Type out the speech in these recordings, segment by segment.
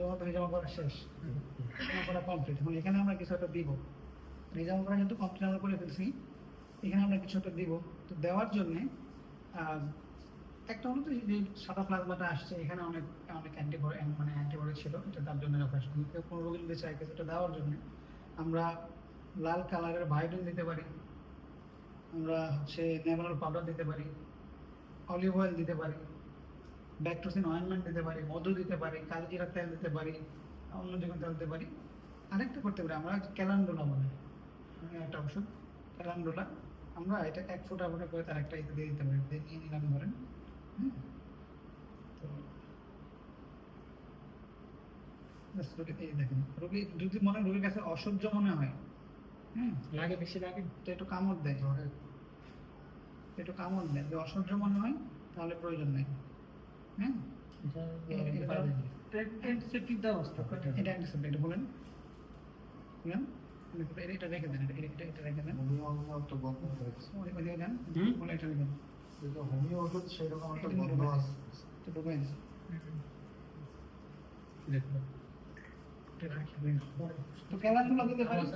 জমা তো জমা করা শেষ। জমা করা কমপ্লিট এখন এখানে আমরা কিছু একটা দিব। রিজার্ভ করা যেহেতু কমপ্লিট আমরা করে ফেলছি, এখানে আমরা কিছু একটা দিব। তো দেওয়ার জন্যে একটা হলো তো যে সাদা প্লাজমাটা আসছে, এখানে অনেক অনেক অ্যান্টিবডি মানে অ্যান্টিবডি ছিল, এটা তার জন্য যথেষ্ট। কেউ কোনো রোগী যদি চাই কিছুটা দেওয়ার জন্য আমরা লাল কালারের ভায়োলিন দিতে পারি। আমরা হচ্ছে নেভানোর পাউডার দিতে পারি অলিভ অয়েল দিতে পারি। ব্যাকটোসিন অয়েনমেন্ট দিতে পারি মধু দিতে পারি কালজিরা তেল দিতে পারি অন্য যে কোনো তেল দিতে পারি। আরেকটা করতে পারি আমরা ক্যালান্ডোলা বলে। একটা ওষুধ ক্যালান্ডোলা। আমরা এটা এক ফোঁটা ফোঁটা করে তার একটা ইতে দিয়ে দিতে পারি দিয়ে নিয়ে নিলাম ধরেন। হুম। তো এই দেখেন রোগী যদি মনে হয় রোগীর কাছে অসহ্য মনে হয় হ্যাঁ লাগে বেশি লাগে। তো একটু কামড় দেয় একটু কামড় দেয় যদি অসহ্য মনে হয় তাহলে প্রয়োজন নেই। হ্যাঁ অ্যান্টিসেপ্টিক দেওয়া অবস্থা। এটা অ্যান্টিসেপ্টিক এটা বলেন। বলেন এটা- এটা রেখে দেন এটা এটা এটা রেখে দেন। হোমিও একটা হয়েছে ওই ওই দেন। বলে এটা রেখে দেন। হোমিও ওষুধ সেরকম একটা এটা আছে। তো ঢুকে দিন। দেখো এটা রাখি দিন। তো খেলাধুলা দিতে পারি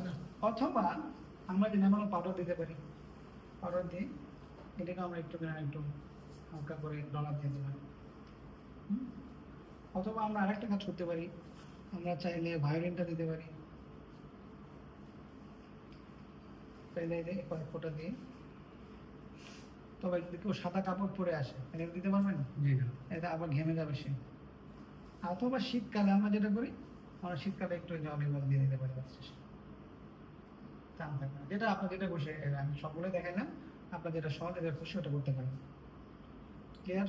অথবা আমরা যে নেমানো পাউডার দিতে পারি পাউডার দিয়ে এটাকে আমরা একটু একটু হালকা করে ডলা দিয়ে দিলাম? অথবা আমরা আরেকটা কাজ করতে পারি। আমরা চাইলে ভায়োলিনটা দিতে পারি। চাইলে কয়েক ফোঁটা দিয়ে। তবে যদি কেউ সাদা কাপড় পরে আসে। এটা দিতে পারবেন? জি না এটা আবার ঘেমে যাবে সে। অথবা শীতকালে আমরা যেটা করি আমরা শীতকালে একটু জল দিয়ে দিতে পারি বাচ্চা টান থাকে না। যেটা আপনার যেটা বসে আমি সবগুলো দেখাইলাম। আপনার যেটা সহজ যেটা খুশি ওটা করতে পারেন। ক্লিয়ার